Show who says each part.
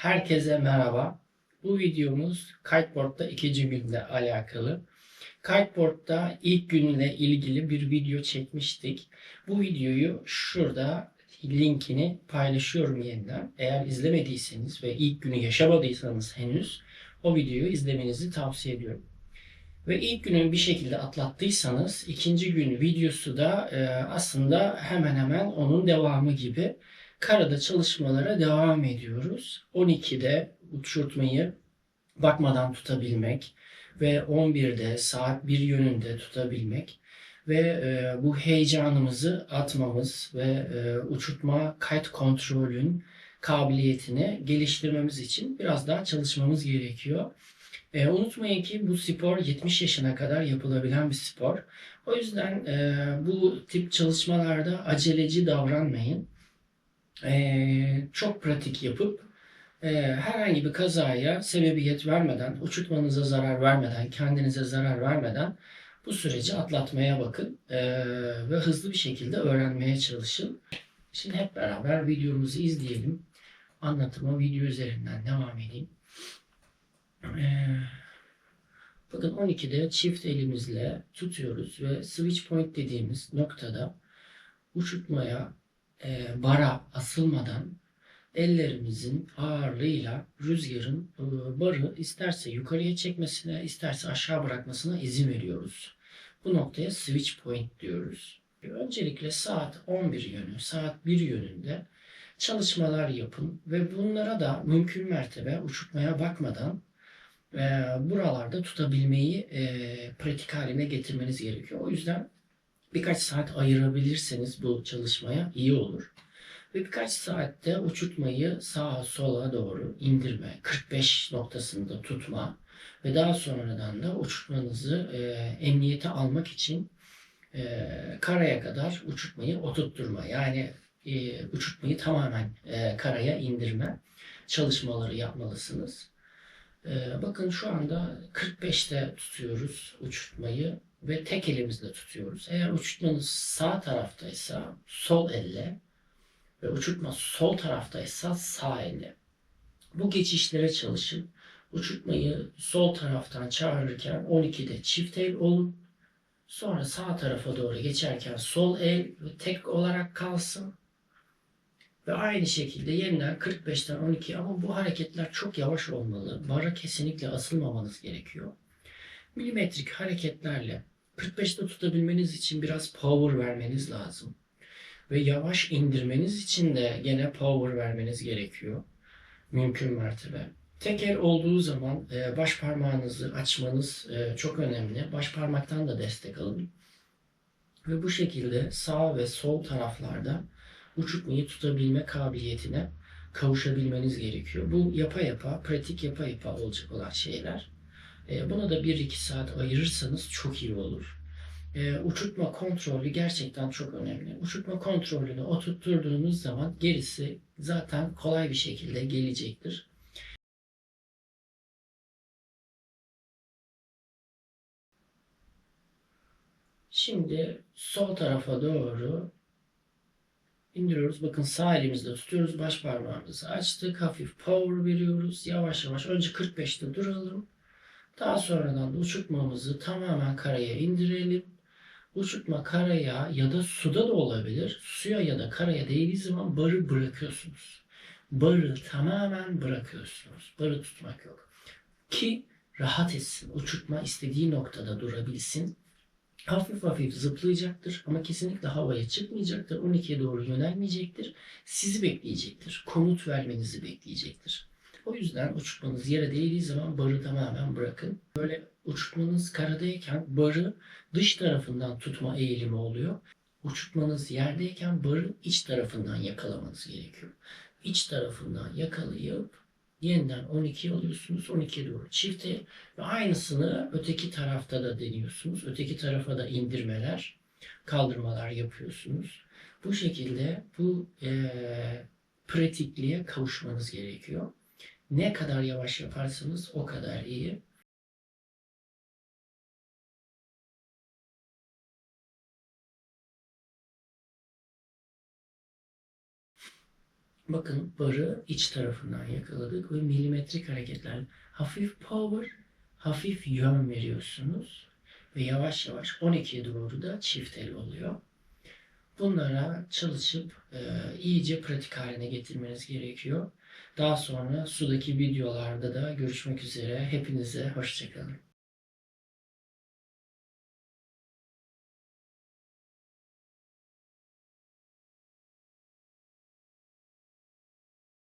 Speaker 1: Herkese merhaba. Bu videomuz kiteboard'da ikinci günle alakalı. Kiteboard'da ilk gününe ilgili bir video çekmiştik. Bu videoyu şurada linkini paylaşıyorum yeniden. Eğer izlemediyseniz ve ilk günü yaşamadıysanız henüz o videoyu izlemenizi tavsiye ediyorum. Ve ilk günü bir şekilde atlattıysanız ikinci gün videosu da e, aslında hemen hemen onun devamı gibi karada çalışmalara devam ediyoruz. 12'de uçurtmayı bakmadan tutabilmek ve 11'de saat 1 yönünde tutabilmek ve e, bu heyecanımızı atmamız ve e, uçurtma kayıt kontrolün kabiliyetini geliştirmemiz için biraz daha çalışmamız gerekiyor. E, unutmayın ki bu spor 70 yaşına kadar yapılabilen bir spor. O yüzden e, bu tip çalışmalarda aceleci davranmayın. E, çok pratik yapıp e, herhangi bir kazaya sebebiyet vermeden, uçurtmanıza zarar vermeden, kendinize zarar vermeden bu süreci atlatmaya bakın e, ve hızlı bir şekilde öğrenmeye çalışın. Şimdi hep beraber videomuzu izleyelim. Anlatıma video üzerinden devam edeyim. Ee, bakın 12'de çift elimizle tutuyoruz ve switch point dediğimiz noktada uçurtmaya e, bara asılmadan ellerimizin ağırlığıyla rüzgarın e, barı isterse yukarıya çekmesine isterse aşağı bırakmasına izin veriyoruz. Bu noktaya switch point diyoruz. Öncelikle saat 11 yönü, saat 1 yönünde çalışmalar yapın ve bunlara da mümkün mertebe uçurtmaya bakmadan e, buralarda tutabilmeyi e, pratik haline getirmeniz gerekiyor. O yüzden birkaç saat ayırabilirseniz bu çalışmaya iyi olur. Ve birkaç saatte uçurtmayı sağa sola doğru indirme, 45 noktasında tutma ve daha sonradan da uçurtmanızı e, emniyete almak için e, karaya kadar uçurtmayı oturtturma. Yani e, uçurtmayı tamamen e, karaya indirme çalışmaları yapmalısınız. E, bakın şu anda 45'te tutuyoruz uçurtmayı ve tek elimizle tutuyoruz. Eğer uçurtmanız sağ taraftaysa sol elle ve uçurtma sol taraftaysa sağ elle. Bu geçişlere çalışın. Uçurtmayı sol taraftan çağırırken 12'de çift el olun. Sonra sağ tarafa doğru geçerken sol el ve tek olarak kalsın. Ve aynı şekilde yeniden 45'ten 12 ama bu hareketler çok yavaş olmalı. Bara kesinlikle asılmamanız gerekiyor. Milimetrik hareketlerle 45'te tutabilmeniz için biraz power vermeniz lazım. Ve yavaş indirmeniz için de gene power vermeniz gerekiyor. Mümkün mertebe. Tek el olduğu zaman e, baş parmağınızı açmanız e, çok önemli. Baş parmaktan da destek alın. Ve bu şekilde sağ ve sol taraflarda uçurtmayı tutabilme kabiliyetine kavuşabilmeniz gerekiyor. Bu yapa yapa, pratik yapa yapa olacak olan şeyler. E, buna da 1-2 saat ayırırsanız çok iyi olur. E, uçurtma kontrolü gerçekten çok önemli. Uçurtma kontrolünü oturtturduğunuz zaman gerisi zaten kolay bir şekilde gelecektir. Şimdi sol tarafa doğru indiriyoruz. Bakın sağ elimizde tutuyoruz. Baş parmağımızı açtık. Hafif power veriyoruz. Yavaş yavaş. Önce 45'te duralım. Daha sonradan da uçurtmamızı tamamen karaya indirelim. Uçurtma karaya ya da suda da olabilir. Suya ya da karaya değdiği zaman barı bırakıyorsunuz. Barı tamamen bırakıyorsunuz. Barı tutmak yok. Ki rahat etsin. Uçurtma istediği noktada durabilsin. Hafif hafif zıplayacaktır ama kesinlikle havaya çıkmayacaktır. 12'ye doğru yönelmeyecektir. Sizi bekleyecektir. Komut vermenizi bekleyecektir. O yüzden uçurtmanız yere değdiği zaman barı tamamen bırakın. Böyle uçurtmanız karadayken barı dış tarafından tutma eğilimi oluyor. Uçurtmanız yerdeyken barı iç tarafından yakalamanız gerekiyor. İç tarafından yakalayıp yeniden 12 alıyorsunuz. 12'ye doğru çifte ve aynısını öteki tarafta da deniyorsunuz. Öteki tarafa da indirmeler, kaldırmalar yapıyorsunuz. Bu şekilde bu e, pratikliğe kavuşmanız gerekiyor. Ne kadar yavaş yaparsanız o kadar iyi. Bakın barı iç tarafından yakaladık ve milimetrik hareketlerle hafif power, hafif yön veriyorsunuz ve yavaş yavaş 12'ye doğru da çift el oluyor. Bunlara çalışıp e, iyice pratik haline getirmeniz gerekiyor. Daha sonra sudaki videolarda da görüşmek üzere. Hepinize hoşçakalın.